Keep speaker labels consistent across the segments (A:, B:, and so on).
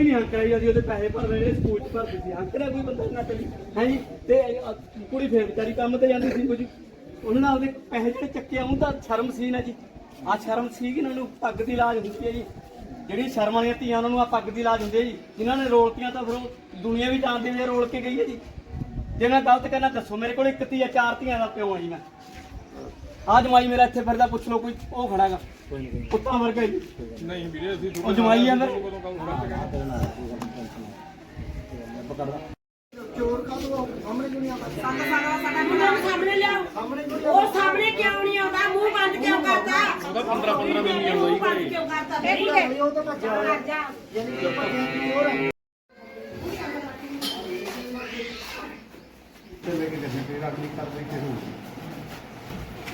A: ਕੋਈ ਨਹੀਂ ਹੱਕ ਰਹੀ ਅਸੀਂ ਉਹਦੇ ਪੈਸੇ ਭਰ ਰਹੇ ਨੇ ਸਕੂਲ ਚ ਭਰਦੇ ਸੀ। ਹੱਕ ਰਿਹਾ ਕੋਈ ਬੰਦਾ ਨਾ ਕਰੀ ਹੈ ਜੀ। ਤੇ ਅ, ਕੁੜੀ ਫੇਰ ਵਿਚਾਰੀ ਕੰਮ ਤੇ ਜਾਂਦੀ ਸੀ ਕੁਝ। ਉਹਨਾਂ ਨਾਲ ਉਹਦੇ ਪੈਸੇ ਜਿਹੜੇ ਚੱਕੇ ਆਉਂ ਤਾਂ ਸ਼ਰਮ ਸੀ ਨਾ ਜੀ। ਆ ਸ਼ਰਮ ਸੀ ਕਿ ਇਹਨਾਂ ਨੂੰ ਪੱਗ ਦੀ ਲਾਜ ਹੁੰਦੀ ਹੈ ਜੀ। ਜਿਹੜੀ ਸ਼ਰਮ ਵਾਲੀਆਂ ਧੀਆਂ ਉਹਨਾਂ ਨੂੰ ਆ ਪੱਗ ਦੀ ਲਾਜ ਹੁੰਦੀ ਹੈ ਜੀ। ਜਿਨ੍ਹਾਂ ਨੇ ਰੋਲਤੀਆਂ ਤਾਂ ਫਿਰ ਉਹ ਦੁਨੀਆ ਵੀ ਜਾਣਦੀ ਵੀ ਇਹ ਰੋਲ ਕੇ ਗਈ ਹੈ ਜੀ। ਜੇ ਮੈਂ ਗਲਤ ਕਰਨਾ ਦੱਸੋ। ਮੇਰੇ ਕੋਲ ਇੱਕ ਧੀ ਆ ਚਾਰ ਧੀਆਂ ਦਾ ਪਿਓ ਆ ਜੀ ਮੈਂ। ਆ ਜਮਾਈ ਮੇਰਾ ਇੱਥੇ ਫਿਰਦਾ ਪੁੱਛ ਲਓ ਕੋਈ ਉਹ ਖੜਾਗਾ। ਕੁੱਤਾ ਵਰਗਾ ਜੀ।
B: ਨਹੀਂ ਵੀਰੇ ਅਸੀਂ
A: ਉਹ ਜਮਾਈ ਆ ਮੇਰੇ
C: ਸਾਹਮਣੇ ਲਿਆਓ ਉਹ ਸਾਹਮਣੇ ਕਿਉਂ ਨਹੀਂ ਆਉਂਦਾ? ਮੂੰਹ ਬੰਦ ਕਿਉਂ ਕਰਦਾ?
B: ਉਹਦਾ 15 15 ਦਿਨ ਨਹੀਂ
C: ਮੂੰਹ
B: ਆਉਂਦਾ
C: ਬੰਦ ਕਿਉਂ ਕਰਦਾ? ਦੇਖੀਏ ਉਹ ਤਾਂ ਭੱਜਾ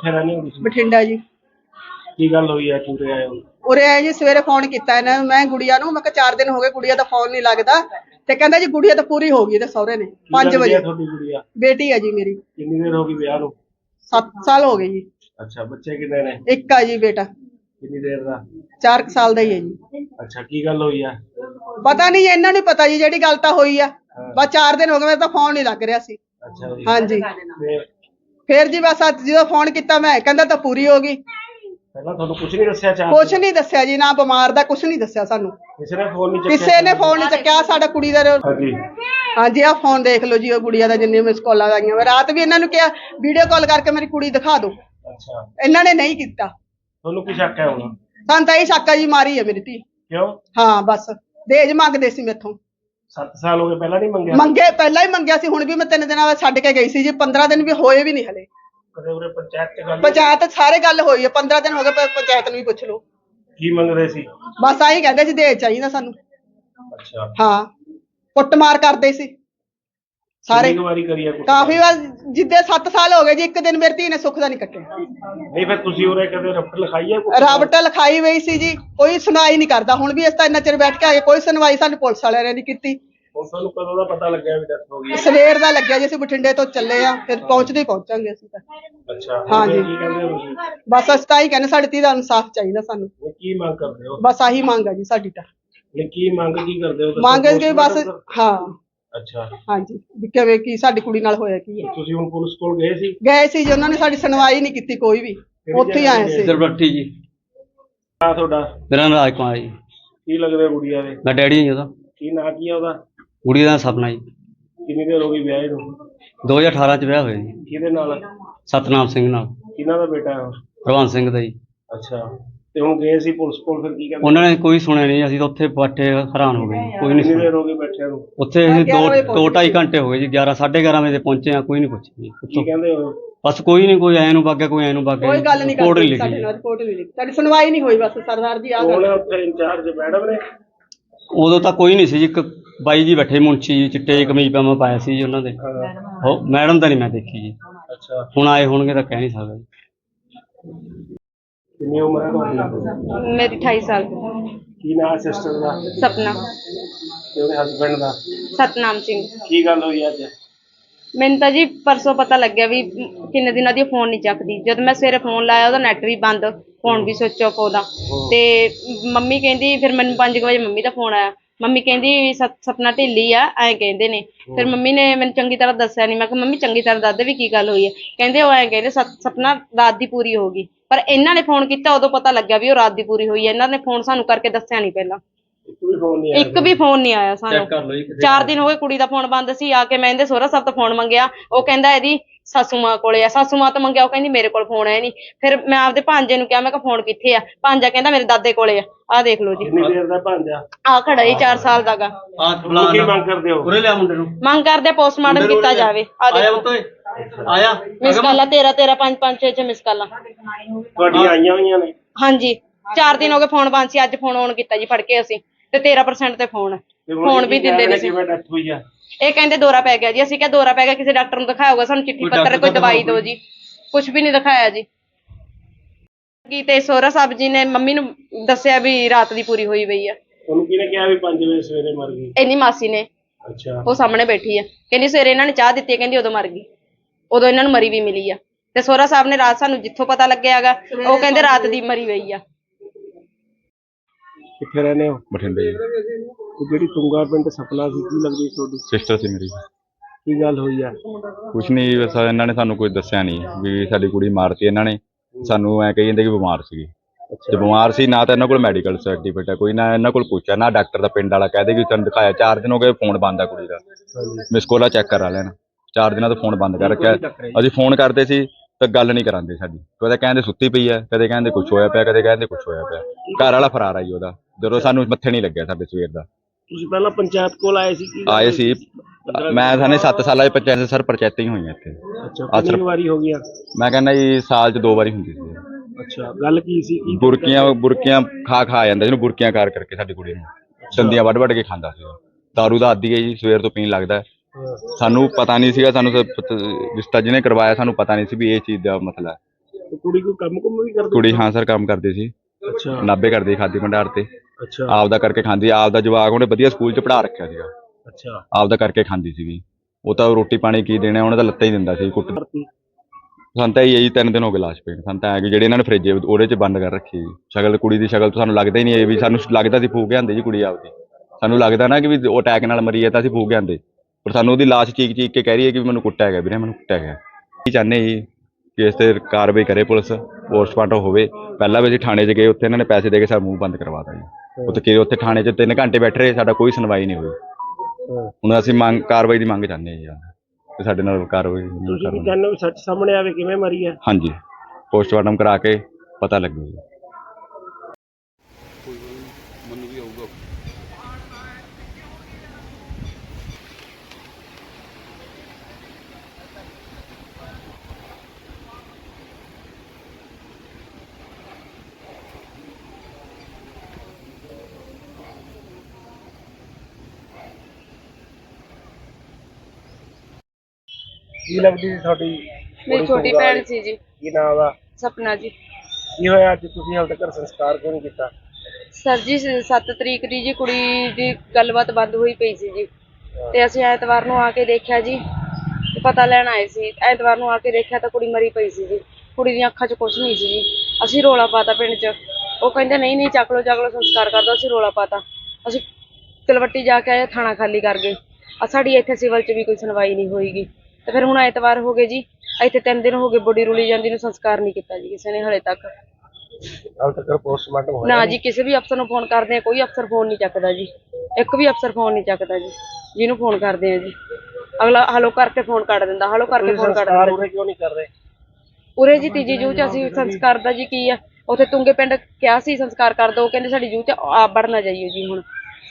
D: ਕਿੱਥੇ ਰਹਿੰਦੇ ਹੋ ਤੁਸੀਂ
E: ਬਠਿੰਡਾ ਜੀ।
D: ਕੀ ਗੱਲ ਹੋਈ ਹੈ ਚੂਰੇ ਆਏ ਹੋ?
E: ਉਰੇ ਆਏ ਜੀ ਸਵੇਰੇ ਫੋਨ ਕੀਤਾ ਇਹਨਾਂ ਨੇ। ਮੈਂ ਗੁੜੀਆ ਨੂੰ ਮੈਂ ਕਿਹਾ 4 ਦਿਨ ਹੋ ਗਏ ਗੁੜੀਆ ਦਾ ਫੋਨ ਨਹੀਂ ਲੱਗਦਾ। ਤੇ ਕਹਿੰਦਾ ਜੀ ਗੁੜੀਆ ਤਾਂ ਪੂਰੀ ਹੋ ਗਈ ਤੇ ਸਹੁਰੇ ਨੇ
D: ਕੀ
E: 5
D: ਲੱਗਦੀ
E: ਵਜੇ।
D: ਤੁਹਾਡੀ ਗੁੜੀਆ?
E: ਬੇਟੀ ਹੈ ਜੀ ਮੇਰੀ।
D: ਕਿੰਨੀ ਦੇਰ ਹੋ ਗਈ ਵਿਆਹ ਨੂੰ?
E: 7 ਸਾਲ ਹੋ ਗਏ ਜੀ।
D: ਅੱਛਾ ਬੱਚੇ ਕਿੰਨੇ ਨੇ?
E: ਇੱਕ ਆ ਜੀ ਬੇਟਾ।
D: ਕਿੰਨੀ ਦੇਰ ਦਾ?
E: 4 ਸਾਲ ਦਾ ਹੀ ਹੈ ਜੀ।
D: ਅੱਛਾ ਕੀ ਗੱਲ ਹੋਈ ਹੈ
E: ਪਤਾ ਨਹੀਂ ਇਹਨਾਂ ਨੂੰ ਪਤਾ ਜੀ ਜਿਹੜੀ ਗੱਲ ਤਾਂ ਹੋਈ ਆ। ਬਸ 4 ਦਿਨ ਹੋ ਗਏ ਮੇਰਾ ਤਾਂ ਫੋਨ ਨਹੀਂ ਲੱਗ ਰਿਹਾ ਸੀ।
D: ਅੱਛਾ ਜੀ।
E: ਹਾਂਜੀ।
D: ਫਿਰ
E: ਜੀ ਬਸ ਅੱਜ ਜਦੋਂ ਫੋਨ ਕੀਤਾ ਮੈਂ ਕਹਿੰਦਾ ਤਾਂ ਪੂਰੀ ਹੋ ਗਈ।
D: ਪਹਿਲਾਂ ਤੁਹਾਨੂੰ ਕੁਝ ਨਹੀਂ ਦੱਸਿਆ ਚਾਹ
E: ਕੁਛ ਨਹੀਂ ਦੱਸਿਆ ਜੀ ਨਾ ਬਿਮਾਰ ਦਾ ਕੁਛ ਨਹੀਂ ਦੱਸਿਆ ਸਾਨੂੰ।
D: ਕਿਸੇ ਨੇ ਫੋਨ ਨਹੀਂ ਚੱਕਿਆ
E: ਕਿਸੇ ਨੇ ਫੋਨ ਨਹੀਂ ਚੱਕਿਆ ਸਾਡਾ ਕੁੜੀ ਦਾ
D: ਹਾਂਜੀ।
E: ਹਾਂਜੀ ਆ ਫੋਨ ਦੇਖ ਲਓ ਜੀ ਉਹ ਗੁੜੀਆ ਦਾ ਜਿੰਨੇ ਮਿਸ ਕਾਲਾਂ ਆਈਆਂ ਮੈਂ ਰਾਤ ਵੀ ਇਹਨਾਂ ਨੂੰ ਕਿਹਾ ਵੀਡੀਓ ਕਾਲ ਕਰਕੇ ਮੇਰੀ ਕੁੜੀ ਦਿਖਾ ਦਿਓ।
D: ਅੱਛਾ।
E: ਇਹਨਾਂ ਨੇ ਨਹੀਂ ਕੀਤਾ।
D: ਤੁਹਾਨੂੰ ਕੀ ਸ਼ੱਕ ਹੈ ਹੁਣ?
E: ਸਾਨੂੰ ਤਾਂ ਇਹ ਸ਼ਾਕਾ ਜੀ ਮਾਰੀ ਹੈ ਮੇਰੀ ਧੀ।
D: ਕਿਉਂ?
E: ਹਾਂ ਬਸ। ਦੇਜ ਮੰਗਦੇ ਸੀ ਮੇਥੋਂ।
D: 7 ਸਾਲ ਹੋ ਗਏ ਪਹਿਲਾਂ ਨਹੀਂ ਮੰਗਿਆ
E: ਮੰਗੇ ਪਹਿਲਾਂ ਹੀ ਮੰਗਿਆ ਸੀ ਹੁਣ ਵੀ ਮੈਂ ਤਿੰਨ ਦਿਨਾਂ ਬਾਅਦ ਛੱਡ ਕੇ ਗਈ ਸੀ ਜੀ 15 ਦਿਨ ਵੀ ਹੋਏ ਵੀ ਨਹੀਂ ਹਲੇ।
D: ਕਦੇ ਉਰੇ ਪੰਚਾਇਤ ਚ ਗੱਲ
E: ਪੰਚਾਇਤ ਸਾਰੇ ਗੱਲ ਹੋਈ ਹੈ 15 ਦਿਨ ਹੋ ਗਏ ਪ- ਪੰਚਾਇਤ ਨੂੰ ਵੀ ਪੁੱਛ ਲਓ।
D: ਕੀ ਮੰਗਦੇ ਸੀ?
E: ਬਸ ਆਹੀ ਕਹਿੰਦੇ ਸੀ ਦੇਜ ਚਾਹੀਦਾ ਸਾਨੂੰ।
D: ਅੱਛਾ।
E: ਹਾਂ ਕੁੱਟਮਾਰ ਕਰਦੇ ਸੀ। ਸਾਰੇ
D: ਕਿੰਨੀ ਵਾਰੀ ਕਰੀ?
E: ਕਾਫੀ ਵਾਰ ਜਿੱਦੇ 7 ਸਾਲ ਹੋ ਗਏ ਜੀ ਇੱਕ ਦਿਨ ਮੇਰੀ ਧੀ ਨੇ ਸੁੱਖ ਦਾ ਨਹੀਂ ਕੱਟਿਆ
D: ਨਹੀਂ ਫਿਰ ਤੁਸੀਂ ਉਰੇ ਕਦੇ ਰਫਟ ਲਿਖਾਈ ਹੈ ਕੁੱਟ?
E: ਰਾਬਟ ਲਿਖਾਈ ਹੋਈ ਸੀ ਜੀ ਕੋਈ ਸੁਣਾਈ ਨਹੀਂ ਕਰਦਾ ਹੁਣ ਵੀ ਇਸ ਤਾਂ ਇੰਨਾ ਚਿਰ ਬੈਠ ਕੇ ਆ ਗਏ ਕੋਈ ਸੁਣਵਾਈ ਸਾਨੂੰ ਪੁਲਿਸ ਵਾਲਿਆਂ ਨੇ ਨਹੀਂ ਕੀਤੀ
D: ਹੁਣ ਤੁਹਾਨੂੰ ਕਦੋਂ ਦਾ ਪਤਾ ਲੱਗਿਆ ਵੀ ਡੈਥ ਹੋ ਗਈ ਹੈ?
E: ਸਵੇਰ ਦਾ ਲੱਗਿਆ ਜੀ ਅਸੀਂ ਬਠਿੰਡੇ ਤੋਂ ਚੱਲੇ ਆ ਫਿਰ ਪਹੁੰਚਦੇ ਹੀ ਪਹੁੰਚਾਂਗੇ ਅਸੀਂ ਤਾਂ
D: ਅੱਛਾ ਹੁਣ
E: ਹਾਂਜੀ।
D: ਫਿਰ ਕੀ ਕਹਿੰਦੇ ਹੋ ਤੁਸੀਂ
E: ਬਸ ਅਸੀਂ ਤਾਂ ਹੀ ਕਹਿੰਦੇ ਸਾਡੀ ਧੀ ਦਾ ਇਨਸਾਫ ਚਾਹੀਦਾ ਸਾਨੂੰ
D: ਕੀ ਮੰਗ ਕਰਦੇ ਹੋ
E: ਬਸ ਆਹੀ ਮੰਗ ਆ ਜੀ ਸਾਡੀ ਤਾਂ
D: ਇਹ ਕੀ ਮੰਗ ਕੀ ਕਰਦੇ ਹੋ ਦੱਸੋ?
E: ਮੰਗ ਹੈ ਕਿ ਬਸ ਹਾਂ
D: ਅੱਛਾ।
E: ਹਾਂਜੀ। ਵੀ ਕਿਵੇਂ ਕੀ ਸਾਡੀ ਕੁੜੀ ਨਾਲ ਹੋਇਆ ਕੀ ਹੈ।
D: ਤੁਸੀਂ ਹੁਣ ਪੁਲਿਸ ਕੋਲ ਗਏ ਸੀ?
E: ਗਏ ਸੀ ਜੀ ਉਹਨਾਂ ਨੇ ਸਾਡੀ ਸੁਣਵਾਈ ਨਹੀਂ ਕੀਤੀ ਕੋਈ ਵੀ। ਉੱਥੇ ਹੀ ਆਏ ਸੀ।
F: ਦਰਬੱਟੀ ਜੀ।
D: ਆ ਤੁਹਾਡਾ?
F: ਮੇਰਾ ਨਾਮ ਰਾਜ ਕੁਮਾਰ ਜੀ।
D: ਕੀ ਲੱਗਦਾ ਗੁੜੀਆ ਦੇ?
F: ਮੈਂ ਡੈਡੀ ਜੀ ਉਹਦਾ।
D: ਕੀ ਨਾਂ ਕੀ ਆ ਉਹਦਾ?
F: ਕੁੜੀ ਦਾ ਸਪਨਾ ਜੀ।
D: ਕਿੰਨੀ ਦੇਰ ਹੋ ਗਈ ਵਿਆਹ ਨੂੰ?
F: 2018 ਚ ਵਿਆਹ ਹੋਇਆ ਜੀ।
D: ਕਿਹਦੇ ਨਾਲ?
F: ਸਤਨਾਮ ਸਿੰਘ ਨਾਲ।
D: ਕਿਹਨਾਂ ਦਾ ਬੇਟਾ ਹੈ ਉਹ?
F: ਪ੍ਰਵਾਨ ਸਿੰਘ ਦਾ ਜੀ।
D: ਅੱਛਾ। ਤੇ ਹੁਣ ਗਏ ਸੀ ਪੁਲਿਸ ਕੋਲ ਫਿਰ ਕੀ ਕਹਿੰਦੇ?
F: ਉਹਨਾਂ ਨੇ ਕੋਈ ਸੁਣਿਆ ਨਹੀਂ ਅਸੀਂ ਤਾਂ ਉੱਥੇ ਬੈਠੇ ਹੈਰਾਨ ਹੋ ਗਏ ਕੋਈ ਨਹੀਂ
D: ਕਿੰਨੀ
F: ਸੁਣਿਆ।
D: ਦੇਰ ਹੋ ਗਈ ਬੈਠਿਆਂ ਨੂੰ?
F: ਉੱਥੇ ਅਸੀਂ
E: ਗਿਆਰਾਂ ਵਜੇ
F: ਦੋ ਦੋ ਢਾਈ ਘੰਟੇ ਹੋ ਗਏ ਜੀ 11 11:30 ਵਜੇ ਪਹੁੰਚੇ ਆ ਕੋਈ ਨਹੀਂ ਪੁੱਛਿਆ ਜੀ
D: ਕੀ। ਕਹਿੰਦੇ ਹੋ?
F: ਬਸ ਕੋਈ ਨਹੀਂ ਕੋਈ ਐ ਨੂੰ ਕੋਈ ਐ ਨੂੰ
E: ਕੋਈ ਗੱਲ ਨਹੀਂ ਕਰਦੇ
F: ਲਿਖੀ
E: ਸਾਡੇ। ਨਾਲ ਰਿਪੋਰਟ ਨਹੀਂ ਲਿਖੀ। ਸਾਡੀ ਸੁਣਵਾਈ ਨਹੀਂ ਹੋਈ ਬਸ ਸਰਦਾਰ ਜੀ ਆ
D: ਕੋਲ
E: ਗੱਲ।
D: ਉੱਥੇ ਇੰਚਾਰਜ ਮੈਡਮ ਨੇ?
F: ਉਦੋਂ ਤਾਂ ਕੋਈ ਨਹੀਂ ਸੀ ਜੀ ਇੱਕ ਬਾਈ ਜੀ ਬੈਠੇ ਮੁੰਚੀ ਜੀ ਚਿੱਟੇ ਕਮੀਜ਼ ਪਾਮਾ ਪਾਇਆ ਸੀ ਜੀ ਉਹਨਾਂ ਦੇ।
D: ਹਾਂ,
F: ਮੈਡਮ ਤਾਂ ਨਹੀਂ ਮੈਂ ਦੇਖੀ ਜੀ।
D: ਅੱਛਾ।
F: ਹੁਣ ਆਏ ਹੋਣਗੇ ਤਾਂ ਕਹਿ ਨਹੀਂ ਸਕਦਾ ਜੀ।
D: ਕਿੰਨੀ ਉਮਰ ਹੈ ਤੁਹਾਡੀ?
G: ਮੇਰੀ 28 ਸਾਲ।
D: ਕੀ ਨਾਂ ਸਿਸਟਰ ਦਾ?
G: ਸਪਨਾ।
D: ਤੇ ਉਹਦੇ ਹਸਬੰਡ ਦਾ?
G: ਸਤਨਾਮ ਸਿੰਘ।
D: ਕੀ ਗੱਲ ਹੋਈ ਅੱਜ?
G: ਮੈਨੂੰ ਤਾਂ ਜੀ ਪਰਸੋਂ ਪਤਾ ਲੱਗਿਆ ਵੀ ਕਿੰਨੇ ਦਿਨਾਂ ਦੀ ਫੋਨ ਨਹੀਂ ਚੱਕਦੀ। ਜਦ ਮੈਂ ਸਵੇਰੇ ਫੋਨ ਲਾਇਆ ਉਹਦਾ ਨੈਟ ਵੀ ਬੰਦ। ਫੋਨ ਵੀ ਸੁੱਚ ਆਫ ਉਹਦਾ। ਤੇ ਮੰਮੀ ਕਹਿੰਦੀ ਫਿਰ ਮੈਨੂੰ 5 ਵਜੇ ਮੰਮੀ ਦਾ ਫੋਨ ਆਇਆ। ਮੰਮੀ ਕਹਿੰਦੀ ਸਪਨਾ ਢਿੱਲੀ ਆ ਐਂ ਕਹਿੰਦੇ ਨੇ। ਫਿਰ ਮੰਮੀ ਨੇ ਮੈਨੂੰ ਚੰਗੀ ਤਰ੍ਹਾਂ ਦੱਸਿਆ ਨਹੀਂ ਮੈਂ ਕਿਹਾ ਮੰਮੀ ਚੰਗੀ ਤਰ੍ਹਾਂ ਦੱਸ ਦੇ ਵੀ ਕੀ ਗੱਲ ਹੋਈ ਹੈ। ਕਹਿੰਦੇ ਉਹ ਐਂ ਕਹਿੰਦੇ ਸਪਨਾ ਰਾਤ ਦੀ ਪੂਰੀ ਹੋ ਗਈ। ਪਰ ਇਹਨਾਂ ਨੇ ਫੋਨ ਕੀਤਾ ਉਦੋਂ ਪਤਾ ਲੱਗਿਆ ਵੀ ਉਹ ਰਾਤ ਦੀ ਪੂਰੀ ਹੋਈ ਹੈ। ਇਹਨਾਂ ਨੇ ਫੋਨ ਸਾਨੂੰ ਕਰਕੇ ਦੱਸਿਆ ਨਹੀਂ ਪਹਿਲਾਂ।
D: ਇੱਕ ਵੀ ਫੋਨ ਨਹੀਂ ਆਇਆ
G: ਇੱਕ ਵੀ ਫੋਨ ਨਹੀਂ ਆਇਆ ਸਾਨੂੰ।
F: ਕਰ ਲਓ ਜੀ
G: ਚਾਰ ਦਿਨ ਹੋ ਗਏ ਕੁੜੀ ਦਾ ਫੋਨ ਬੰਦ। ਸੀ ਆ ਕੇ ਮੈਂ ਇਹਦੇ ਸਹੁਰਾ ਸਾਹਿਬ ਤੋਂ ਫੋਨ ਮੰਗਿਆ। ਉਹ ਕਹਿੰਦਾ ਇਹਦੀ ਸਾਸੂ ਮਾਂ ਕੋਲੇ ਆ। ਸਾਸੂ ਮਾਂ ਤੋਂ ਮੰਗਿਆ ਉਹ ਕਹਿੰਦੀ ਮੇਰੇ ਕੋਲ ਫੋਨ ਹੈ ਨਹੀਂ। ਫਿਰ ਮੈਂ ਆਪਦੇ ਭਾਂਜੇ ਨੂੰ ਕਿਹਾ ਮੈਂ ਕਿਹਾ ਫੋਨ ਕਿੱਥੇ ਆ? ਭਾਂਜਾ ਕਹਿੰਦਾ ਮੇਰੇ ਦਾਦੇ ਕੋਲੇ ਆ। ਆਹ ਦੇਖ ਲਓ ਜੀ।
D: ਕਿੰਨੀ ਦੇਰ ਦਾ ਭਾਂਜਾ?
G: ਆਹ ਖੜਾ ਜੀ 4 ਸਾਲ ਦਾ ਗਾ।
F: ਆ
D: ਤੁਸੀਂ ਕੀ ਮੰਗ ਕਰਦੇ ਹੋ?
F: ਉਰੇ ਲਿਆ ਮੁੰਡੇ ਨੂੰ।
G: ਮੰਗ ਕਰਦੇ ਪੋਸਟਮਾਰਟਮ ਕੀਤਾ ਜਾਵੇ। ਆਹ
F: ਆਇਆ
G: ਦੇਖੋ
F: ਉੱਤੇ ਆਇਆ?
G: ਮਿਸ ਕਾਲਾ 13 13 5 5 6 6 ਮਿਸ ਕਾਲਾ।
D: ਤੁਹਾਡੀਆਂ ਆਈਆਂ ਹੋਈਆਂ ਨੇ?
G: ਹਾਂਜੀ। 4 ਦਿਨ ਹੋ ਗਏ ਫੋਨ ਬੰਦ ਸੀ ਅੱਜ ਫੋਨ ਔਨ ਕੀਤਾ ਜੀ ਫੜ ਕੇ ਅਸੀਂ। ਤੇ 13% ਤੇ ਫੋਨ। ਫੋਨ ਵੀ ਦਿੰਦੇ ਨਹੀਂ ਸੀ। ਇਹ ਕਹਿੰਦੇ ਦੌਰਾ ਪੈ ਗਿਆ ਜੀ। ਅਸੀਂ ਕਿਹਾ ਦੌਰਾ ਪੈ ਗਿਆ ਕਿਸੇ ਡਾਕਟਰ ਨੂੰ ਦਿਖਾਇਆ ਹੋਊਗਾ ਸਾਨੂੰ ਚਿੱਠੀ ਪੱਤਰ ਕੋਈ ਦਵਾਈ ਦਿਓ ਜੀ। ਕੁਝ ਵੀ ਨਹੀਂ ਦਿਖਾਇਆ ਜੀ। ਕੀ ਤੇ ਸੋਹਰਾ ਸਾਹਿਬ ਜੀ ਨੇ ਮੰਮੀ ਨੂੰ ਦੱਸਿਆ ਵੀ ਰਾਤ ਦੀ ਪੂਰੀ ਹੋਈ ਪਈ ਆ।
D: ਤੁਹਾਨੂੰ ਕਿਹਨੇ ਕਿਹਾ ਵੀ 5 ਵਜੇ ਸਵੇਰੇ ਮਰ ਗਈ?
G: ਇੰਨੀ ਮਾਸੀ ਨੇ।
D: ਅੱਛਾ।
G: ਉਹ ਸਾਹਮਣੇ ਬੈਠੀ ਆ। ਕਹਿੰਦੀ ਸਵੇਰੇ ਇਹਨਾਂ ਨੇ ਚਾਹ ਦਿੱਤੀ ਕਹਿੰਦੀ ਉਦੋਂ ਮਰ ਗਈ। ਉਦੋਂ ਇਹਨਾਂ ਨੂੰ ਮਰੀ ਵੀ ਮਿਲੀ ਆ। ਤੇ ਸੋਹਰਾ ਸਾਹਿਬ ਨੇ ਰਾਤ ਸਾਨੂੰ ਜਿੱਥੋਂ ਪਤਾ ਲੱਗਿਆਗਾ ਉਹ ਕਹਿੰਦੇ ਰਾਤ ਦੀ ਮਰੀ ਪਈ ਆ।
D: ਕਿੱਥੇ ਰਹਿੰਦੇ ਹੋ?
H: ਬਠਿੰਡੇ ਜੀ।
D: ਤੇ ਜਿਹੜੀ ਤੁੰਗਾ ਪਿੰਡ ਸਪਨਾ ਸੀ ਕੀ ਲੱਗਦੀ ਸੀ ਤੁਹਾਡੀ?
H: ਸਿਸਟਰ ਸੀ ਮੇਰੀ।
D: ਕੀ ਗੱਲ ਹੋਈ ਆ?
H: ਕੁਛ ਨਹੀਂ ਬਸ ਇਹਨਾਂ ਨੇ ਸਾਨੂੰ ਕੁਝ ਦੱਸਿਆ ਨਹੀਂ। ਵੀ ਸਾਡੀ ਕੁੜੀ ਮਾਰਤੀ ਇਹਨਾਂ ਨੇ। ਸਾਨੂੰ ਐ ਕਹੀ ਜਾਂਦੇ ਕਿ ਬਿਮਾਰ ਸੀਗੀ। ਤੇ ਬਿਮਾਰ ਸੀ ਨਾ ਤਾਂ ਇਹਨਾਂ ਕੋਲ ਮੈਡੀਕਲ ਸਰਟੀਫਿਕੇਟ ਹੈ ਕੋਈ ਨਾ ਇਹਨਾਂ ਕੋਲ ਪੁੱਛਿਆ। ਨਾ ਡਾਕਟਰ ਦਾ ਪਿੰਡ ਵਾਲਾ ਕਹਦੇ ਕਿ ਤੁਹਾਨੂੰ ਦਿਖਾਇਆ ਚਾਰ ਦਿਨ ਹੋ ਗਏ ਫੋਨ ਬੰਦ ਆ ਕੁੜੀ ਦਾ। ਮਿਸ ਕੋਲਾ ਚੈੱਕ ਕਰਾ ਲੈਣ। ਚਾਰ ਦਿਨਾਂ ਤੋਂ ਫੋਨ ਬੰਦ ਕਰ ਰੱਖਿਆ। ਅਸੀਂ ਫੋਨ ਕਰਦੇ ਸੀ ਤਾਂ ਗੱਲ ਨਹੀਂ ਕਰਾਂਦੇ ਸਾਡੀ। ਕਦੇ ਕਹਿੰਦੇ ਸੁੱਤੀ ਪਈ ਹੈ ਕਦੇ ਕਹਿੰਦੇ ਕੁਝ ਹੋਇਆ ਪਿਆ ਕਦੇ ਕਹਿੰਦੇ ਕੁਝ ਹੋਇਆ ਪਿਆ। ਘਰ ਵਾਲਾ ਫਰਾਰ ਆ ਜੀ ਉਹਦਾ। ਜਦੋਂ ਸਾਨੂੰ ਮੱਥੇ ਨਹੀਂ ਲੱਗਿਆ ਸਾਡੇ ਸਵੇਰ ਦਾ।
D: ਤੁਸੀਂ ਪਹਿਲਾਂ ਪੰਚਾਇਤ ਕੋਲ ਆਏ ਸੀ ਕੀ
H: ਆਏ ਸੀ। ਮੈਂ ਸਾਨੇ 7 ਸਾਲਾਂ ਦੇ ਪੰਚਾਇਤ ਸਰ ਪੰਚਾਇਤਾਂ ਹੀ ਹੋਈਆਂ ਇੱਥੇ।
D: ਅੱਛਾ ਕਿੰਨੀ ਵਾਰੀ ਹੋ ਗਿਆ
H: ਮੈਂ ਕਹਿੰਦਾ ਜੀ ਸਾਲ 'ਚ ਦੋ ਵਾਰੀ ਹੁੰਦੀ ਸੀ।
D: ਅੱਛਾ ਗੱਲ ਕੀ ਸੀ? ਕੀ
H: ਬੁਰਕੀਆਂ ਬੁਰਕੀਆਂ ਖਾ ਖਾ ਜਾਂਦਾ ਜਿਹਨੂੰ ਬੁਰਕੀਆਂ ਕਾਰ ਕਰਕੇ ਸਾਡੀ ਕੁੜੀ ਨੂੰ। ਦੰਦੀਆਂ ਵੱਢ ਵੱਢ ਕੇ ਖਾਂਦਾ ਸੀ ਦਾਰੂ ਦਾ ਆਦੀ ਹੈ ਜੀ ਸਵੇਰ ਤੋਂ ਪੀਣ ਲੱਗਦਾ। ਸਾਨੂੰ ਪਤਾ ਨਹੀਂ ਸੀਗਾ ਸਾਨੂੰ ਤਾਂ ਪਤ- ਰਿਸ਼ਤਾ ਜਿਹਨੇ ਕਰਵਾਇਆ ਸਾਨੂੰ ਪਤਾ ਨਹੀਂ ਸੀ ਵੀ ਇਹ ਚੀਜ਼ ਦਾ ਮਸਲਾ ਹੈ।
D: ਤੇ ਕੁੜੀ ਕੋਈ ਕੰਮ ਕੁਮ ਵੀ ਕਰਦੀ
H: ਕੁੜੀ ਹਾਂ ਸਰ ਕੰਮ ਕਰਦੀ ਸੀ।
D: ਅੱਛਾ।
H: ਨਾਭੇ ਕਰਦੀ ਖਾਦੀ ਭੰਡਾਰ ਤੇ।
D: ਅੱਛਾ।
H: ਆਪਦਾ ਕਰਕੇ ਖਾਂਦੀ ਆਪਦਾ ਜਵਾਕ ਉਹਨੇ ਵਧੀਆ ਸਕੂਲ 'ਚ ਪੜ੍ਹਾ ਰੱਖਿਆ ਸੀਗਾ।
D: ਅੱਛਾ।
H: ਆਪਦਾ ਕਰਕੇ ਖਾਂਦੀ ਸੀਗੀ। ਉਹ ਤਾਂ ਰੋਟੀ ਪਾਣੀ ਕੀ ਦੇਣਾ ਉਹਨੇ ਤਾਂ ਲੱਤਾਂ ਹੀ ਦਿੰਦਾ ਸੀ ਕੁੱਟ
D: ਕਰਤੀ
H: ਸਾਨੂੰ ਤਾਂ ਇਹੀ ਤਿੰਨ ਦਿਨ ਹੋ ਗਏ ਲਾਸ਼ ਪੇਟ ਸਾਨੂੰ ਤਾਂ ਐ ਕਿ ਜਿਹੜੇ ਇਹਨਾਂ ਨੇ ਫ੍ਰਿਜ ਉਹਦੇ 'ਚ ਬੰਦ ਕਰ ਰੱਖੀ ਜੀ ਸ਼ਕਲ ਕੁੜੀ ਦੀ ਸ਼ਕਲ ਤੋਂ ਸਾਨੂੰ ਲੱਗਦਾ ਹੀ ਨਹੀਂ ਇਹ ਵੀ ਸਾਨੂੰ ਲੱਗਦਾ ਸੀ ਫੂਕ ਆਂਦੇ ਜੀ ਕੁੜੀ ਆਪਦੀ। ਸਾਨੂੰ ਲੱਗਦਾ ਨਾ ਕਿ ਵੀ ਉਹ ਅਟੈਕ ਨਾਲ ਮਰੀ ਹੈ ਤਾਂ ਅਸੀਂ ਫੂਕ ਆਂਦੇ। ਪਰ ਸਾਨੂੰ ਉਹਦੀ ਲਾਸ਼ ਚੀਕ ਚੀਕ ਕੇ ਕਹਿ ਰਹੀ ਹੈ ਕਿ ਮੈਨੂੰ ਕੁੱਟਿਆ ਗਿਆ ਵੀਰੇ ਮੈਨੂੰ ਕੁੱਟਿਆ ਗਿਆ। ਕੀ ਚਾਹੁੰਦੇ ਜੀ ਕਿ ਇਸ ਤੇ ਕਾਰਵਾਈ ਕਰੇ ਪੁਲਿਸ ਪੋਸਟਮਾਰਟਮ ਹੋਵੇ। ਪਹਿਲਾਂ ਵੀ ਅਸੀਂ ਥਾਣੇ 'ਚ ਗਏ ਉੱਥੇ ਇਹਨਾਂ ਨੇ ਪੈਸੇ ਦੇ ਕੇ ਸਾਡਾ ਮੂੰਹ ਬੰਦ ਕਰਵਾਤਾ ਜੀ। ਉੱਥੇ ਕਿ ਉੱਥੇ ਥਾਣੇ 'ਚ 3 ਘੰਟੇ ਬੈਠੇ ਰਹੇ ਸਾਡਾ ਕੋਈ ਸੁਣਵਾਈ ਨਹੀਂ ਹੋਈ। ਹੁਣ ਅਸੀਂ ਮੰਗ ਕਾਰਵਾਈ ਦੀ ਮੰਗ ਚਾਹੁੰਦੇ ਜੀ। ਤੇ ਸਾਡੇ ਨਾਲ ਕਾਰਵਾਈ
D: ਤੁਸੀਂ ਵੀ ਸੱਚ ਸਾਹਮਣੇ ਆਵੇ ਕਿਵੇਂ ਮਰੀ ਆ
H: ਹਾਂਜੀ। ਪੋਸਟਮਾਰਟਮ ਕਰਾ ਕੇ ਪਤਾ ਲੱਗੂਗਾ
D: ਕੀ ਲੱਗਦੀ ਸੀ ਤੁਹਾਡੀ
G: ਮੇਰੀ ਛੋਟੀ ਭੈਣ ਸੀ ਜੀ।
D: ਕੀ ਨਾਮ ਦਾ
G: ਸਪਨਾ ਜੀ।
D: ਕੀ ਹੋਇਆ ਅੱਜ ਤੁਸੀਂ ਹਾਲ ਤੱਕ ਸੰਸਕਾਰ ਕਿਉਂ ਨਹੀਂ ਕੀਤਾ?
G: ਸਰ ਜੀ 7 ਤਰੀਕ ਦੀ ਜੀ ਕੁੜੀ ਦੀ ਗੱਲਬਾਤ ਬੰਦ ਹੋਈ ਪਈ ਸੀ ਜੀ। ਤੇ ਅਸੀਂ ਐਤਵਾਰ ਨੂੰ ਆ ਕੇ ਦੇਖਿਆ ਜੀ ਪਤਾ ਲੈਣ ਆਏ ਸੀ। ਐਤਵਾਰ ਨੂੰ ਆ ਕੇ ਦੇਖਿਆ ਤਾਂ ਕੁੜੀ ਮਰੀ ਪਈ ਸੀ ਜੀ। ਕੁੜੀ ਦੀਆਂ ਅੱਖਾਂ 'ਚ ਕੁਝ ਨਹੀਂ ਸੀ ਜੀ। ਅਸੀਂ ਰੋਲਾ ਪਾਤਾ ਪਿੰਡ 'ਚ। ਉਹ ਕਹਿੰਦੇ ਨਹੀਂ ਨਹੀਂ ਚੱਕ ਲਓ ਚੱਕ ਲਓ ਸੰਸਕਾਰ ਕਰ ਦਿਓ ਅਸੀਂ ਰੋਲਾ ਪਾਤਾ। ਅਸੀਂ ਤਲਵੱਟੀ ਜਾ ਕੇ ਆਏ ਥਾਣਾ ਖਾਲੀ ਕਰ ਗਏ। ਆ ਸਾਡੀ ਇੱਥੇ ਸਿਵਲ 'ਚ ਵੀ ਕੋਈ ਸੁਣਵਾਈ ਨਹੀਂ ਹੋਈਗੀ। ਤੇ ਫਿਰ ਹੁਣ ਐਤਵਾਰ ਹੋ ਗਏ ਜੀ। ਇੱਥੇ ਤਿੰਨ ਦਿਨ ਹੋ ਗਏ ਬੋਡੀ ਰੁਲੀ ਜਾਂਦੀ ਨੂੰ ਸੰਸਕਾਰ ਨਹੀਂ ਕੀਤਾ ਜੀ ਕਿਸੇ ਨੇ ਹਲੇ ਤੱਕ।
D: ਹਾਲ ਤੱਕ ਪੋਸਟਮਾਰਟਮ ਹੋਇਆ
G: ਨਾ ਜੀ ਕਿਸੇ ਵੀ ਅਫਸਰ ਨੂੰ ਫੋਨ ਕਰਦੇ ਆ ਕੋਈ ਅਫਸਰ ਫੋਨ ਨਹੀਂ ਚੱਕਦਾ ਜੀ। ਇੱਕ ਵੀ ਅਫਸਰ ਫੋਨ ਨਹੀਂ ਚੱਕਦਾ ਜੀ ਜਿਹਨੂੰ ਫੋਨ ਕਰਦੇ ਆ ਜੀ। ਅਗਲਾ ਹਲੋ ਕਰਕੇ ਫੋਨ ਕੱਟ ਦਿੰਦਾ ਹਲੋ ਕਰਕੇ ਫੋਨ ਕੱਟ ਦਿੰਦਾ।
D: ਉਰੇ ਕਿਉਂ ਨਹੀਂ ਕਰ ਰਹੇ?
G: ਉਰੇ ਜੀ ਤੀਜੀ ਜੂਹ ਚ ਅਸੀਂ ਸੰਸਕਾਰ ਦਾ ਜੀ ਕੀ ਆ? ਉੱਥੇ ਤੁੰਗੇ ਪਿੰਡ ਕਿਹਾ ਸੀ ਸੰਸਕਾਰ ਕਰ ਦੋ ਕਹਿੰਦੇ ਸਾਡੀ ਜੂਹ ਚ ਆਪ ਵੜ ਨਾ ਜਾਈਓ ਜੀ ਹੁਣ।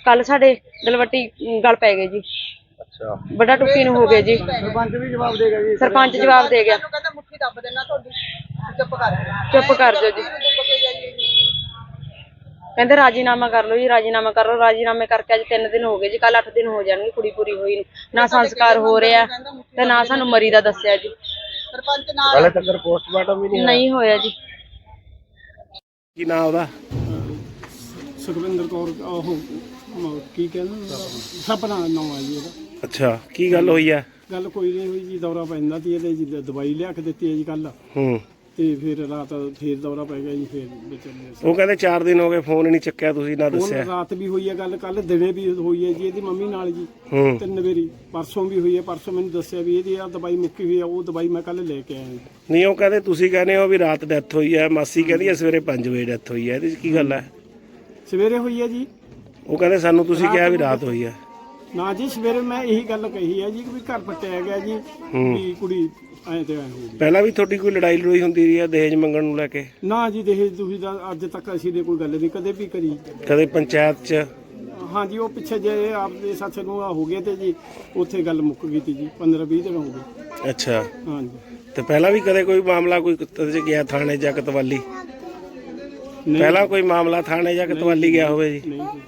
G: ਕੱਲ ਸਾਡੇ ਦਲਵੱਟੀ ਗਲ ਪੈ ਗਏ ਜੀ।
D: ਅੱਛਾ।
G: ਵੱਡਾ ਟੁੱਕੀ ਨੂੰ ਹੋ ਗਏ ਜੀ।
D: ਸਰਪੰਚ ਵੀ ਜਵਾਬ ਦੇਗਾ ਜੀ।
G: ਸਰਪੰਚ ਜਵਾਬ ਦੇ ਗਿਆ।
E: ਕਹਿੰਦਾ ਮੁੱਠੀ ਦੱਬ ਦੇਣਾ ਤੁਹਾਡੀ। ਚੁੱਪ ਕਰ
G: ਚੁੱਪ ਕਰ ਜਾਓ ਜੀ। ਕਹਿੰਦੇ ਰਾਜੀਨਾਮਾ ਕਰ ਲਓ ਜੀ ਰਾਜੀਨਾਮਾ ਕਰ ਲਓ। ਰਾਜੀਨਾਮੇ ਕਰਕੇ ਅੱਜ 3 ਦਿਨ ਹੋ ਗਏ ਜੀ। ਕੱਲ 8 ਦਿਨ ਹੋ ਜਾਣਗੇ ਕੁੜੀ ਪੂਰੀ ਹੋਈ ਨੂੰ। ਨਾ ਸੰਸਕਾਰ ਹੋ ਰਿਹਾ ਤੇ ਨਾ ਸਾਨੂੰ ਮਰੀ ਦਾ ਦੱਸਿਆ ਜੀ।
E: ਸਰਪੰਚ ਨਾਲ
D: ਹਾਲੇ ਤੱਕ ਪੋਸਟਮਾਰਟਮ ਵੀ ਨਹੀਂ ਹੋਇਆ।
G: ਨਹੀਂ ਹੋਇਆ ਜੀ।
D: ਕੀ ਨਾਮ ਉਹਦਾ?
B: ਸੁਖਵਿੰਦਰ ਕੌਰ ਉਹ ਮ- ਕੀ ਕਹਿੰਦੇ ਸਪਨਾ ਨਾਮ ਆ ਜੀ ਇਹਦਾ।
D: ਅੱਛਾ ਕੀ ਗੱਲ ਹੋਈ ਆ?
B: ਗੱਲ ਕੋਈ ਨਹੀਂ ਹੋਈ ਜੀ ਦੌਰਾ ਪੈਂਦਾ ਸੀ ਇਹਦੇ ਜੀ ਦਵਾਈ ਲਿਆ ਕੇ ਦਿੱਤੀ ਹੈ ਜੀ ਕੱਲ
D: ਹੂੰ।
B: ਤੇ ਫਿਰ ਰਾਤ ਫਿਰ ਦੌਰਾ ਪੈ ਗਿਆ ਜੀ ਫਿਰ ਵਿਚਾਰੇ
D: ਉਹ ਕਹਿੰਦੇ 4 ਦਿਨ ਹੋ ਗਏ ਫੋਨ ਹੀ ਨਹੀਂ ਚੱਕਿਆ ਤੁਸੀਂ ਨਾ
B: ਹੁਣ
D: ਦੱਸਿਆ।
B: ਰਾਤ ਵੀ ਹੋਈ ਹੈ ਗੱਲ ਕੱਲ ਦਿਨੇ ਵੀ ਹੋਈ ਹੈ ਜੀ ਇਹਦੀ ਮੰਮੀ ਨਾਲ ਜੀ।
D: ਹੂੰ।
B: ਤਿੰਨ ਵਾਰੀ ਪਰਸੋਂ ਵੀ ਹੋਈ ਹੈ ਪਰਸੋਂ ਮੈਨੂੰ ਦੱਸਿਆ ਵੀ ਇਹਦੀ ਆ ਦਵਾਈ ਮੁੱਕੀ ਹੋਈ ਆ ਉਹ ਦਵਾਈ ਮੈਂ ਕੱਲ ਲੈ ਕੇ ਆਇਆ ਜੀ।
D: ਨਹੀਂ ਉਹ ਕਹਿੰਦੇ ਤੁਸੀਂ ਕਹਿੰਦੇ ਹੋ ਵੀ ਰਾਤ ਡੈਥ ਹੋਈ ਹੈ ਮਾਸੀ ਕਹਿੰਦੀ ਹੈ ਸਵੇਰੇ 5 ਵਜੇ ਡੈਥ ਹੋਈ ਹੈ ਇਹਦੇ 'ਚ ਕੀ ਗੱਲ ਹੈ?
B: ਸਵੇਰੇ ਹੋਈ ਹੈ ਜੀ।
D: ਉਹ ਕਹਿੰਦੇ ਸਾਨੂੰ ਤੁਸੀਂ ਕਿਹਾ ਵੀ ਰਾਤ ਹੋਈ ਹੈ
B: ਨਾ ਜੀ ਸਵੇਰੇ ਮੈਂ ਇਹੀ ਗੱਲ ਕਹੀ ਹੈ ਜੀ ਕਿ ਵੀ ਘਰ ਪਟਿਆ ਗਿਆ ਜੀ ਵੀ ਕੁੜੀ ਐਂ ਤੇ ਐਂ ਹੋ ਗਿਆ
D: ਪਹਿਲਾਂ ਵੀ ਤੁਹਾਡੀ ਕੋਈ ਲੜਾਈ ਲੜੋਈ ਹੁੰਦੀ ਰਹੀ ਹੈ ਦਹੇਜ ਮੰਗਣ ਨੂੰ ਲੈ ਕੇ?
B: ਨਾ ਜੀ ਦੇਖ ਤੁਸੀਂ ਤਾਂ ਅੱਜ ਤੱਕ ਅਸੀਂ ਨੇ ਕੋਈ ਗੱਲ ਨਹੀਂ ਕਦੇ ਵੀ ਕਰੀ।
D: ਕਦੇ ਪੰਚਾਇਤ 'ਚ?
B: ਹਾਂਜੀ ਉਹ ਪਿੱਛੇ ਜੇ ਆਪਦੇ ਸਾਥ ਨੂੰ ਆ ਹੋ ਗਿਆ ਤੇ ਜੀ ਉੱਥੇ ਗੱਲ ਮੁੱਕ ਗਈ ਤੀ ਜੀ 15 20 ਦਿਨ ਹੋ ਗਏ।
D: ਅੱਛਾ।
B: ਹਾਂਜੀ
D: ਤੇ ਪਹਿਲਾਂ ਵੀ ਕਦੇ ਕੋਈ ਮਾਮਲਾ ਕੋਈ ਕੁੱਤੇ 'ਚ ਗਿਆ ਥਾਣੇ ਜਾਂ ਕਤਵਾਲੀ?
B: ਨਹੀਂ।
D: ਪਹਿਲਾਂ ਕੋਈ ਮਾਮਲਾ ਥਾਣੇ ਜਾਂ ਕਤਵਾਲੀ ਗਿਆ ਹੋਵੇ ਜੀ?
B: ਨਹੀਂ ਜੀ।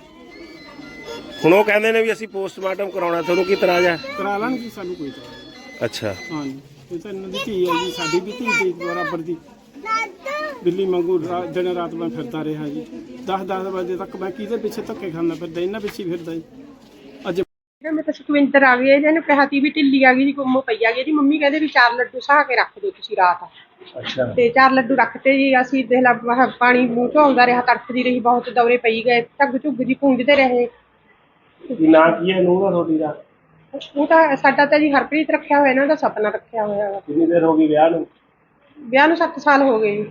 D: ਹੁਣ ਉਹ ਕਹਿੰਦੇ ਨੇ ਵੀ ਅਸੀਂ ਪੋਸਟਮਾਰਟਮ ਕਰਾਉਣਾ ਤੁਹਾਨੂੰ ਕੀ ਤਰ੍ਹਾਂ ਜਾ
B: ਕਰਾ ਲੈਣ ਜੀ ਸਾਨੂੰ ਕੋਈ ਤਾਂ
D: ਅੱਛਾ।
B: ਹਾਂਜੀ। ਇਹ ਤਾਂ ਇਹਨਾਂ ਦੀ ਧੀ ਹੈ ਜੀ ਸਾਡੀ ਵੀ ਧੀ ਦੀ ਬਰਾਬਰ ਦੀ। ਬਿੱਲੀ ਵਾਂਗੂ ਰਾ- ਦਿਨ ਰਾਤ ਮੈਂ ਫਿਰਦਾ ਰਿਹਾ ਜੀ। 10 10 ਵਜੇ ਤੱਕ ਮੈਂ ਕਿਹਦੇ ਪਿੱਛੇ ਧੱਕੇ ਖਾਂਦਾ ਫਿਰਦਾ ਇਹਨਾਂ ਪਿੱਛੇ ਹੀ ਫਿਰਦਾ ਜੀ। ਅੱਜ
C: ਮੈਂ ਤਾਂ ਸੁਖਵਿੰਦਰ ਆ ਗਈ ਇਹਨਾਂ ਨੇ ਕਿਹਾ ਤੀ ਵੀ ਢਿੱਲੀ ਆ ਗਈ ਜੀ ਗੁੰਮ ਪਈ ਆ ਗਈ। ਜੀ ਮੰਮੀ ਕਹਿੰਦੇ ਵੀ ਚਾਰ ਲੱਡੂ ਸਾਹ ਕੇ ਰੱਖ ਦਿਓ ਤੁਸੀਂ ਰਾਤ।
D: ਅੱਛਾ।
C: ਤੇ ਚਾਰ ਲੱਡੂ ਰੱਖਤੇ ਜੀ ਅਸੀਂ ਦੇਖ ਲਾ ਪਾਣੀ ਮੂੰਹ ਚੋਂ ਆਉਂਦਾ ਰਿਹਾ ਤੜਫਦੀ ਰਹੀ ਬਹੁਤ ਦੌਰੇ ਪਈ ਗਏ ਝੱਗ ਝੁੱਗ ਜੀ ਪੂੰਝਦੇ ਰਹੇ।
D: ਕੀ ਨਾਂ ਕੀ ਹੈ ਨੂੰਹ ਦਾ ਤੁਹਾਡੀ ਦਾ?
C: ਉਹ ਤਾਂ ਸਾਡਾ ਤਾਂ ਜੀ ਹਰਪ੍ਰੀਤ ਰੱਖਿਆ ਹੋਇਆ ਇਹਨਾਂ ਦਾ ਸੁਪਨਾ ਰੱਖਿਆ ਹੋਇਆ ਵਾ।
D: ਕਿੰਨੀ ਦੇਰ ਹੋ ਗਈ ਵਿਆਹ ਨੂੰ?
C: ਵਿਆਹ ਨੂੰ 7 ਸਾਲ ਹੋ ਗਏ ਜੀ।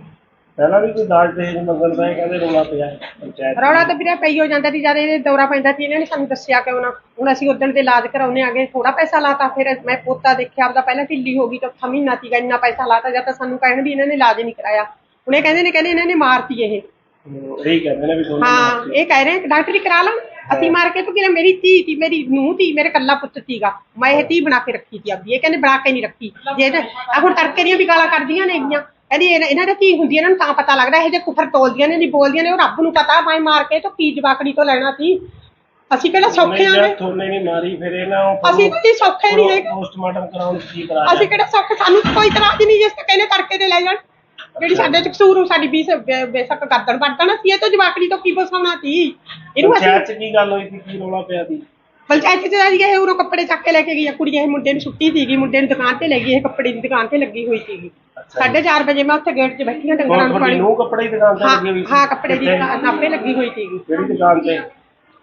D: ਪਹਿਲਾਂ ਵੀ ਕੋਈ ਦਾਜ ਦਹੇਜ ਮੰਗਣ ਦਾ ਇਹ ਕਹਿੰਦੇ ਰੋਲਾ ਪਿਆ ਹੈ ਪੰਚਾਇਤ
C: ਰੌਲਾ ਤਾਂ ਵੀਰੇ ਪਈ ਹੋ ਜਾਂਦਾ ਸੀ ਜਦ ਇਹ ਦੌਰਾ ਪੈਂਦਾ ਸੀ ਇਹਨਾਂ ਨੇ ਸਾਨੂੰ ਦੱਸਿਆ ਕਿਉਂ ਨਾ। ਹੁਣ ਅਸੀਂ ਉਦੋਂ ਤੇ ਇਲਾਜ ਕਰਾਉਣੇ ਆਗੇ ਥੋੜਾ ਪੈਸਾ ਲਾਤਾ ਫਿਰ ਮੈਂ ਪੋਤਾ ਦੇਖਿਆ ਆਪਦਾ ਪਹਿਲਾਂ ਢਿੱਲੀ ਹੋ ਗਈ ਚੌਥਾ ਮਹੀਨਾ ਸੀਗਾ ਇੰਨਾ ਪੈਸਾ ਲਾਤਾ ਜਦ ਤਾਂ ਸਾਨੂੰ ਕਹਿਣ ਵੀ ਇਹਨਾਂ ਨੇ ਇਲਾਜ ਨਹੀਂ ਕਰਾਇਆ। ਹੁਣ ਇਹ ਕਹਿੰਦੇ ਨੇ ਕਹਿੰਦੇ ਇਹਨਾਂ ਨੇ ਮਾਰਤੀ ਇਹ।
D: ਇਹੀ ਕਹਿੰਦੇ ਨੇ ਵੀ ਤੁਹਾਨੂੰ
C: ਹਾਂ ਇਹ ਕਹਿ ਰਹੇ ਡਾਕਟਰੀ ਕਰਾ ਲਓ। ਅਸੀਂ ਮਾਰ ਕੇ ਤੂੰ ਕਿਹਾ ਮੇਰੀ ਧੀ ਤੀ ਮੇਰੀ ਨੂੰਹ ਤੀ ਮੇਰੇ ਕੱਲਾ ਪੁੱਤ ਸੀਗਾ। ਮੈਂ ਇਹ ਧੀ ਬਣਾ ਕੇ ਰੱਖੀ ਸੀ ਆਪਦੀ ਇਹ ਕਹਿੰਦੇ ਬਣਾ ਕੇ ਨਹੀਂ ਰੱਖੀ। ਜੇ ਤੇ ਹੁਣ ਤੜਕੇ ਦੀਆਂ ਵੀ ਗਾਲਾਂ ਕੱਢਦੀਆਂ ਨੇ ਹੈਗੀਆਂ ਕਹਿੰਦੀ ਇਹਨਾਂ ਇਹਨਾਂ ਦਾ ਕੀ ਹੁੰਦੀ ਇਹਨਾਂ ਨੂੰ ਤਾਂ ਪਤਾ ਲੱਗਦਾ ਇਹ ਜੇ ਕੁਫਰ ਤੋਲਦੀਆਂ ਨੇ ਨਹੀਂ ਬੋਲਦੀਆਂ ਨੇ ਉਹ ਰੱਬ ਨੂੰ ਪਤਾ ਮੈਂ ਮਾਰ ਕੇ ਤਾਂ ਕੀ ਜਵਾਕੜੀ ਤੋਂ ਲੈਣਾ ਸੀ। ਅਸੀਂ ਕਿਹੜਾ ਸੌਖੇ ਆ ਨੇ
D: ਥੋਨੇ ਨਹੀਂ ਮਾਰੀ ਫਿਰ ਇਹਨਾਂ
C: ਅਸੀਂ ਤਾਂ ਜੀ ਸੌਖੇ ਨਹੀਂ ਹੈਗੇ।
D: ਪੋਸਟਮਾਰਟਮ ਕਰਾਉਣ ਕੀ ਕਰਾ
C: ਅਸੀਂ ਕਿਹੜਾ ਸੌਖੇ ਸਾਨੂੰ ਕੋਈ ਇਤਰਾਜ਼ ਨਹੀਂ ਜਿਸ ਤੇ ਕਹਿੰਦੇ ਤੜਕੇ ਦੇ ਲੈ ਜਾਣ। ਜਿਹੜੀ ਸਾਡੇ ਚ ਕਸੂਰ ਉਹ ਸਾਡੀ ਬੀਸ ਬੇ- ਬੇਸ਼ੱਕ ਗਰਦਨ ਵੱਢਣਾ ਸੀ ਇਹ ਤਾਂ ਜਵਾਕੜੀ ਤੋਂ ਕੀ ਬਸਾਉਣਾ ਸੀ? ਇਹਨੂੰ ਅਸੀਂ
D: ਪੰਚਾਇਤ 'ਚ ਕੀ ਗੱਲ ਹੋਈ ਸੀ ਕੀ ਰੋਲਾ ਪਿਆ ਸੀ?
C: ਪੰਚਾਇਤ ਚ ਜੀ ਇਹ ਉਰੋਂ ਕੱਪੜੇ ਚੱਕ ਕੇ ਲੈ ਕੇ ਗਈ ਆ ਕੁੜੀ ਇਹ ਮੁੰਡੇ ਨੂੰ ਛੁੱਟੀ ਸੀਗੀ ਮੁੰਡੇ ਨੂੰ ਦੁਕਾਨ ਤੇ ਲੈ ਗਈ ਇਹ ਕੱਪੜੇ ਦੀ ਦੁਕਾਨ ਤੇ ਲੱਗੀ ਹੋਈ ਸੀਗੀ। 4:30 ਵਜੇ ਮੈਂ ਉੱਥੇ ਗੇਟ 'ਚ ਬੈਠੀ ਹਾਂ ਡੰਗਰਾਂ ਨੂੰ ਪਾਣੀ
D: ਨੂੰ ਕੱਪੜੇ ਦੀ ਦੁਕਾਨ ਤੇ
C: ਹਾਂ
D: ਲੱਗੀ ਹੋਈ ਸੀ?
C: ਹਾਂ ਕੱਪੜੇ ਦੀ ਦੁਕਾਨ ਆਪੇ ਲੱਗੀ ਹੋਈ ਸੀਗੀ।
D: ਕਿਹੜੀ ਦੁਕਾਨ ਤੇ?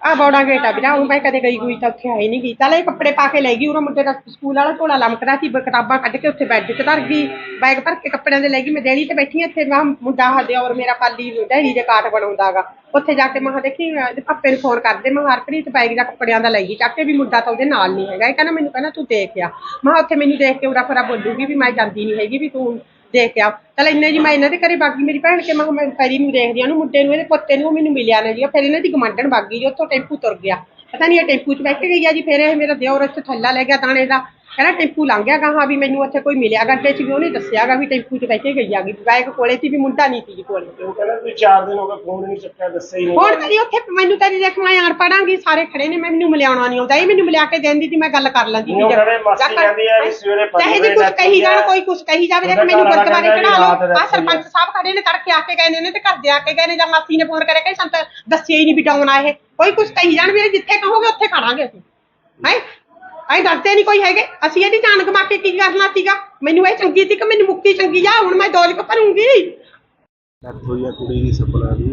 C: ਆ ਬੌੜਾ ਗੇਟ ਆ ਵੀਰਾ ਉਹ ਮੈਂ ਕਦੇ ਗਈ ਹੋਈ ਤਾਂ ਉੱਥੇ ਆਈ ਨਹੀਂ ਗਈ। ਚੱਲ ਇਹ ਕੱਪੜੇ ਪਾ ਕੇ ਲੈ ਗਈ ਉਰੋਂ ਮੁੰਡੇ ਦਾ ਸਕੂਲ ਵਾਲਾ ਝੋਲਾ ਲਮਕਦਾ ਸੀ, ਬ- ਕਿਤਾਬਾਂ ਕੱਢ ਕੇ ਉੱਥੇ ਬੈੱਡ 'ਚ ਧਰ ਗਈ, ਬੈਗ ਭਰ ਕੇ ਕੱਪੜਿਆਂ ਦੇ ਲੈ ਗਈ, ਮੈਂ ਦੇਣੀ ਤੇ ਬੈਠੀ ਹਾਂ ਇੱਥੇ, ਮੈਂ ਕਿਹਾ, ਮੁੰਡਾ ਹੱਦੇ ਔਰ ਮੇਰਾ ਪਾਲੀ ਡੈਰੀ ਦੇ ਕਾਟ ਬਣਾਉਂਦਾਗਾ ਉੱਥੇ ਜਾ ਕੇ ਮੈਂ ਕਿਹਾ, ਦੇਖੀ ਅਹ ਇਹਦੇ ਪਾਪੇ ਨੂੰ ਫੋਨ ਕਰਦੇ, ਮੈਂ ਕਿਹਾ, ਹਰਪ੍ਰੀਤ ਬੈਗ ਦਾ ਕੱਪੜਿਆਂ ਦਾ ਲੈ ਗਈ, ਚੱਕ ਕੇ ਵੀ ਮੁੰਡਾ ਤਾਂ ਉਹਦੇ ਨਾਲ ਨਹੀਂ ਹੈਗਾ। ਇਹ ਕਹਿੰਦਾ, ਮੈਨੂੰ ਕਹਿੰਦਾ, ਤੂੰ ਦੇਖ ਆ। ਮੈਂ ਕਿਹਾ, ਉੱਥੇ ਮੈਨੂੰ ਦੇਖ ਕੇ ਉਰਾ ਫਰਾ ਬੋਲੂਗੀ ਵੀ ਮੈਂ ਜਾਂਦੀ ਨਹੀਂ ਹੈਗੀ, ਵੀ ਤੂੰ ਦੇਖ ਕੇ ਆ ਚਲ ਇੰਨੇ ਜੀ ਮੈਂ ਇਹਨਾਂ ਦੇ ਘਰੇ ਬਾਗੀ ਮੇਰੀ ਭੈਣ ਕੇ ਮੈਂ ਕਿਹਾ ਮੈਂ ਪੈਰੀ ਨੂੰ ਦੇਖਦੀ ਆ ਉਹਨੂੰ, ਮੁੰਡੇ ਨੂੰ, ਇਹਦੇ ਪੁੱਤੇ ਨੂੰ, ਉਹ ਮੈਨੂੰ ਮਿਲਿਆ ਨਾ ਜੀ। ਫਿਰ ਇਹਨਾਂ ਦੀ ਗਮੰਡਣ ਬਾਗੀ ਜੀ, ਉੱਥੋਂ ਟੈਂਪੂ ਤੁਰ ਗਿਆ। ਪਤਾ ਨਹੀਂ ਇਹ ਟੈਂਪੂ 'ਚ ਬੈਠ ਕੇ ਗਈ ਆ ਜੀ, ਫਿਰ ਇਹ ਮੇਰਾ ਦਿਓਰ ਇੱਥੇ ਥੱਲਾ ਲੈ ਗਿਆ ਦਾਣੇ ਦਾ। ਕਹਿੰਦਾ ਟੈਂਪੂ ਲੰਘ ਗਿਆ ਕਹਾ ਵੀ ਮੈਨੂੰ ਉੱਥੇ ਕੋਈ ਮਿਲਿਆ ਗੱਡੇ 'ਚ ਵੀ ਉਹਨੇ ਦੱਸਿਆਗਾ ਵੀ ਟੈਂਪੂ 'ਚ ਬੈਠ ਕੇ ਗਈ ਆਗੀ ਬਾਈਕ ਕੋਲੇ ਸੀ ਵੀ ਮੁੰਡਾ ਨਹੀਂ ਸੀ ਜੀ ਕੋਲੇ।
D: ਉਹ ਕਹਿੰਦਾ ਵੀ 4 ਦਿਨ ਹੋ ਗਏ ਫੋਨ ਨਹੀਂ ਚੱਕਿਆ ਦੱਸਿਆ ਹੀ ਨਹੀਂ।
C: ਹੁਣ ਕਰੀ ਉੱਥੇ ਮੈਨੂੰ ਤਾਂ ਜੀ ਦੇਖ ਮੈਂ ਆਣ ਪੜਾਂਗੀ ਸਾਰੇ ਖੜੇ ਨੇ ਮੈਨੂੰ ਮਿਲਿਆਉਣਾ ਨਹੀਂ ਆਉਂਦਾ। ਇਹ ਮੈਨੂੰ ਮਿਲਿਆ ਕੇ ਦੇਂਦੀ ਸੀ ਮੈਂ ਗੱਲ ਕਰ ਲੈਂਦੀ
D: ਨਹੀਂ, ਉਹ ਕਹਿੰਦੇ ਮਾਸੀ ਕਹਿੰਦੀ ਆ ਵੀ ਸਵੇਰੇ ਪੰਜ
C: ਚਾਹੇ ਜੀ ਕੁਝ ਕਹੀ ਜਾਣ। ਕੋਈ ਕੁਝ ਕਹੀ ਜਾਵੇ
D: ਉਹਦਾ
C: ਮੈਨੂੰ ਗੁਰਦੁਆਰੇ ਚੜਾ
D: ਵੀ
C: ਲਓ। ਆ। ਸਰਪੰਚ ਸਾਹਿਬ ਖੜੇ ਨੇ ਤੜਕੇ ਆ ਕੇ ਗਏ ਨੇ ਤੇ ਘਰ ਦੇ ਆ ਕੇ ਗਏ ਨੇ ਜਾਂ ਮਾਸੀ ਨੇ ਫੋਨ ਕਰਿਆ ਕਿ ਸੰਤ ਦੱਸਿਆ ਹੀ ਨਹੀਂ ਬਿਟਾਉਣਾ ਇਹ ਕੋਈ ਕੁਝ ਕਹੀ ਜਾਣ ਵੀਰੇ ਜਿੱਥੇ ਕਹੋਗੇ ਉੱਥੇ ਖੜਾਂਗੇ ਅਸੀਂ। ਹੈ? ਅਸੀਂ ਡਰਦੇ ਨਹੀਂ ਕੋਈ ਹੈਗੇ। ਅਸੀਂ ਇਹਦੀ ਜਾਨ ਗਵਾ ਕੇ ਕੀ ਕਰਨਾ ਸੀਗਾ? ਮੈਨੂੰ ਇਹ ਚੰਗੀ ਸੀ ਕਿ ਮੈਨੂੰ ਮੁਕਤੀ ਚੰਗੀ ਆ ਹੁਣ ਮੈਂ ਕ ਭਰੂੰਗੀ।
D: ਡੈਥ ਹੋਈ ਆ ਕੁੜੀ ਦੀ ਸਪਨਾ ਦੀ।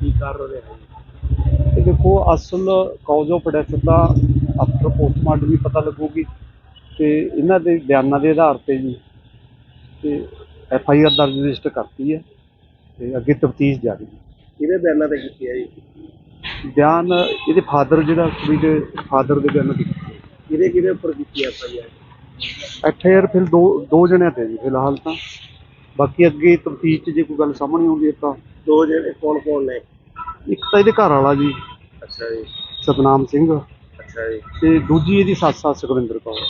D: ਕੀ ਕਰ ਰਹੇ ਹੈ?
I: ਇਹ ਦੇਖੋ ਅਸਲ ਕਾਜ਼ ਆਫ ਡੈਥ ਦਾ ਆਫਟਰ ਪੋਸਟਮਾਰਟਮ ਵੀ ਪਤਾ ਲੱਗੂਗੀ ਤੇ ਇਹਨਾਂ ਦੇ ਬਿਆਨਾਂ ਦੇ ਆਧਾਰ ਤੇ ਜੀ ਤੇ ਐਫ ਆਈ ਆਰ ਦਰਜ ਰਜਿਸਟਰ ਕਰਤੀ ਹੈ ਤੇ ਅੱਗੇ ਤਫਤੀਸ਼ ਜਾਰੀ ਹੈ।
D: ਕਿਹਦੇ ਬਿਆਨਾਂ ਤੇ ਕੀਤੀ ਹੈ ਜੀ?
I: ਬਿਆਨ ਇਹਦੇ ਫਾਦਰ ਜਿਹੜਾ ਕੁੜੀ ਦੇ ਫਾਦਰ ਦੇ ਬਿਆਨ ਦਿੱਤੇ
D: ਕਿਹਦੇ ਕਿਹਦੇ ਉੱਪਰ ਕੀਤੀ
I: ਐਫ ਆਈ ਆਰ? ਫਿਰ ਦੋ ਦੋ ਜਣਿਆਂ ਤੇ ਜੀ ਫਿਲਹਾਲ ਤਾਂ। ਬਾਕੀ ਅੱਗੇ ਤਫਤੀਸ਼ 'ਚ ਜੇ ਕੋਈ ਗੱਲ ਸਾਹਮਣੇ ਆਉਂਦੀ ਹੈ ਤਾਂ।
D: ਦੋ ਜਿਹੜੇ ਕੌਣ ਕੌਣ ਨੇ?
I: ਇੱਕ ਤਾਂ ਇਹਦੇ ਘਰ ਵਾਲਾ ਜੀ
D: ਅੱਛਾ ਜੀ।
I: ਸਤਨਾਮ ਸਿੰਘ
D: ਅੱਛਾ ਜੀ।
I: ਤੇ ਦੂਜੀ ਇਹਦੀ ਸੱਸ ਆ ਸੁਖਵਿੰਦਰ ਕੌਰ।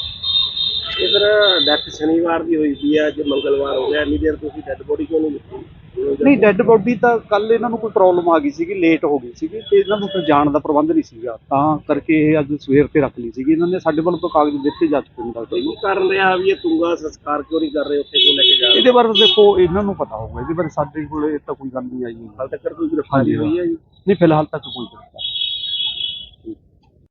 D: ਇਧਰ ਡੈਥ ਸ਼ਨੀਵਾਰ ਦੀ ਹੋਈ ਸੀ ਅੱਜ ਮੰਗਲਵਾਰ ਹੋ ਗਿਆ ਇੰਨੀ ਦੇਰ ਤੁਸੀਂ ਡੈਡ ਬੋਡੀ ਕਿਉਂ ਨਹੀਂ ਦਿੱਤੀ?
I: ਨਹੀਂ ਡੈੱਡ ਬੋਡੀ ਤਾਂ ਕੱਲ ਇਹਨਾਂ ਨੂੰ ਕੋਈ ਪ੍ਰੋਬਲਮ ਆ ਗਈ ਸੀਗੀ ਲੇਟ ਹੋ ਗਈ ਸੀਗੀ ਤੇ ਇਹਨਾਂ ਨੂੰ ਫਿਰ ਜਾਣ ਦਾ ਪ੍ਰਬੰਧ ਨਹੀਂ ਸੀਗਾ। ਤਾਂ ਕਰਕੇ ਇਹ ਅੱਜ ਸਵੇਰ ਤੇ ਰੱਖ ਲਈ ਸੀਗੀ। ਇਹਨਾਂ ਨੇ ਸਾਡੇ ਵੱਲੋਂ ਤਾਂ ਕਾਗਜ਼ ਦਿੱਤੇ ਜਾ ਚੁੱਕੇ ਨੇ ਡਾਕਟਰ ਨੂੰ
D: ਕੀ ਕਾਰਨ ਰਿਹਾ ਵੀ ਇਹ ਤੁੰਗਾ ਸੰਸਕਾਰ ਕਿਉਂ ਨਹੀਂ ਕਰ ਰਹੇ ਉੱਥੇ ਕਿਉਂ ਲੈ ਕੇ ਜਾ ਰਹੇ?
I: ਇਹਦੇ ਬਾਰੇ ਦੇਖੋ ਇਹਨਾਂ ਨੂੰ ਪਤਾ ਹੋਊਗਾ। ਇਹਦੇ ਬਾਰੇ ਸਾਡੇ ਕੋਲ ਇਹ ਤਾਂ ਕੋਈ ਗੱਲ ਨਹੀਂ ਆਈ।
D: ਹਾਲ ਤੱਕ ਕੋਈ ਗ੍ਰਿਫਤਾਰੀ ਹੋਈ ਹੈ ਜੀ?
I: ਨਹੀਂ ਫਿਲਹਾਲ ਤੱਕ ਕੋਈ ਗੱਲ